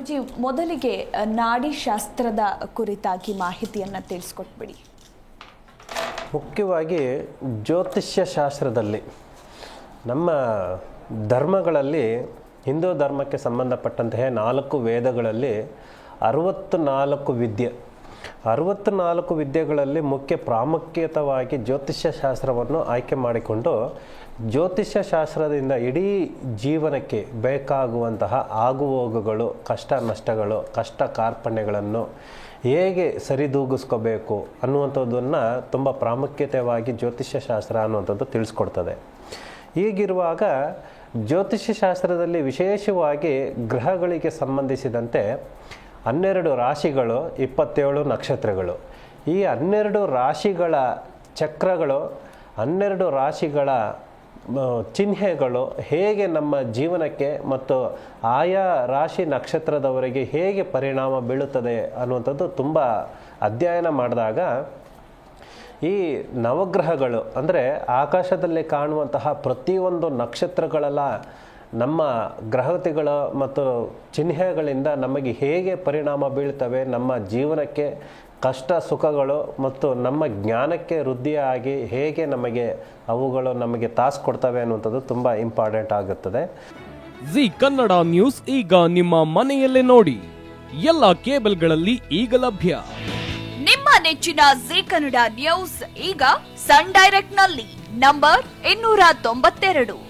ಗುರುಜಿ, ಮೊದಲಿಗೆ ನಾಡಿ ಶಾಸ್ತ್ರದ ಕುರಿತಾಗಿ ಮಾಹಿತಿಯನ್ನು ತಿಳಿಸ್ಕೊಟ್ಬಿಡಿ. ಮುಖ್ಯವಾಗಿ ಜ್ಯೋತಿಷ್ಯ ಶಾಸ್ತ್ರದಲ್ಲಿ ನಮ್ಮ ಧರ್ಮಗಳಲ್ಲಿ, ಹಿಂದೂ ಧರ್ಮಕ್ಕೆ ಸಂಬಂಧಪಟ್ಟಂತಹ ನಾಲ್ಕು ವೇದಗಳಲ್ಲಿ ಅರವತ್ತು ನಾಲ್ಕು ವಿದ್ಯೆ ಅರವತ್ತು ನಾಲ್ಕು ವಿದ್ಯೆಗಳಲ್ಲಿ ಮುಖ್ಯ ಪ್ರಾಮುಖ್ಯತವಾಗಿ ಜ್ಯೋತಿಷ್ಯ ಶಾಸ್ತ್ರವನ್ನು ಆಯ್ಕೆ ಮಾಡಿಕೊಂಡು ಜ್ಯೋತಿಷ್ಯ ಶಾಸ್ತ್ರದಿಂದ ಇಡೀ ಜೀವನಕ್ಕೆ ಬೇಕಾಗುವಂತಹ ಆಗುಹೋಗುಗಳು, ಕಷ್ಟ ನಷ್ಟಗಳು, ಕಷ್ಟ ಕಾರ್ಪಣ್ಯಗಳನ್ನು ಹೇಗೆ ಸರಿದೂಗಿಸ್ಕೋಬೇಕು ಅನ್ನುವಂಥದ್ದನ್ನು ತುಂಬ ಪ್ರಾಮುಖ್ಯತೆಯಾಗಿ ಜ್ಯೋತಿಷ್ಯ ಶಾಸ್ತ್ರ ಅನ್ನುವಂಥದ್ದು ತಿಳಿಸ್ಕೊಡ್ತದೆ. ಹೀಗಿರುವಾಗ ಜ್ಯೋತಿಷ್ಯ ಶಾಸ್ತ್ರದಲ್ಲಿ ವಿಶೇಷವಾಗಿ ಗ್ರಹಗಳಿಗೆ ಸಂಬಂಧಿಸಿದಂತೆ ಹನ್ನೆರಡು ರಾಶಿಗಳು ಇಪ್ಪತ್ತೇಳು ನಕ್ಷತ್ರಗಳು. ಈ ಹನ್ನೆರಡು ರಾಶಿಗಳ ಚಕ್ರಗಳು, ಹನ್ನೆರಡು ರಾಶಿಗಳ ಚಿಹ್ನೆಗಳು ಹೇಗೆ ನಮ್ಮ ಜೀವನಕ್ಕೆ ಮತ್ತು ಆಯಾ ರಾಶಿ ನಕ್ಷತ್ರದವರಿಗೆ ಹೇಗೆ ಪರಿಣಾಮ ಬೀಳುತ್ತದೆ ಅನ್ನುವಂಥದ್ದು ತುಂಬ ಅಧ್ಯಯನ ಮಾಡಿದಾಗ ಈ ನವಗ್ರಹಗಳು ಅಂದರೆ ಆಕಾಶದಲ್ಲಿ ಕಾಣುವಂತಹ ಪ್ರತಿಯೊಂದು ನಕ್ಷತ್ರಗಳೆಲ್ಲ ನಮ್ಮ ಗ್ರಹತೆಗಳ ಮತ್ತು ಚಿಹ್ನೆಗಳಿಂದ ನಮಗೆ ಹೇಗೆ ಪರಿಣಾಮ ಬೀಳ್ತವೆ ನಮ್ಮ ಜೀವನಕ್ಕೆ ಕಷ್ಟ ಸುಖಗಳು ಮತ್ತು ನಮ್ಮ ಜ್ಞಾನಕ್ಕೆ ವೃದ್ಧಿಯಾಗಿ ಹೇಗೆ ನಮಗೆ ಅವುಗಳು ನಮಗೆ ತಾಸು ಕೊಡ್ತವೆ ಅನ್ನುವಂಥದ್ದು ತುಂಬ ಇಂಪಾರ್ಟೆಂಟ್ ಆಗುತ್ತದೆ. ಜಿ ಕನ್ನಡ ನ್ಯೂಸ್ ಈಗ ನಿಮ್ಮ ಮನೆಯಲ್ಲೇ ನೋಡಿ. ಎಲ್ಲ ಕೇಬಲ್ಗಳಲ್ಲಿ ಈಗ ಲಭ್ಯ. ನಿಮ್ಮ ನೆಚ್ಚಿನ ಜಿ ಕನ್ನಡ ನ್ಯೂಸ್ ಈಗ ಸನ್ ಡೈರೆಕ್ಟ್ನಲ್ಲಿ ನಂಬರ್ ಇನ್ನೂರ ತೊಂಬತ್ತೆರಡು.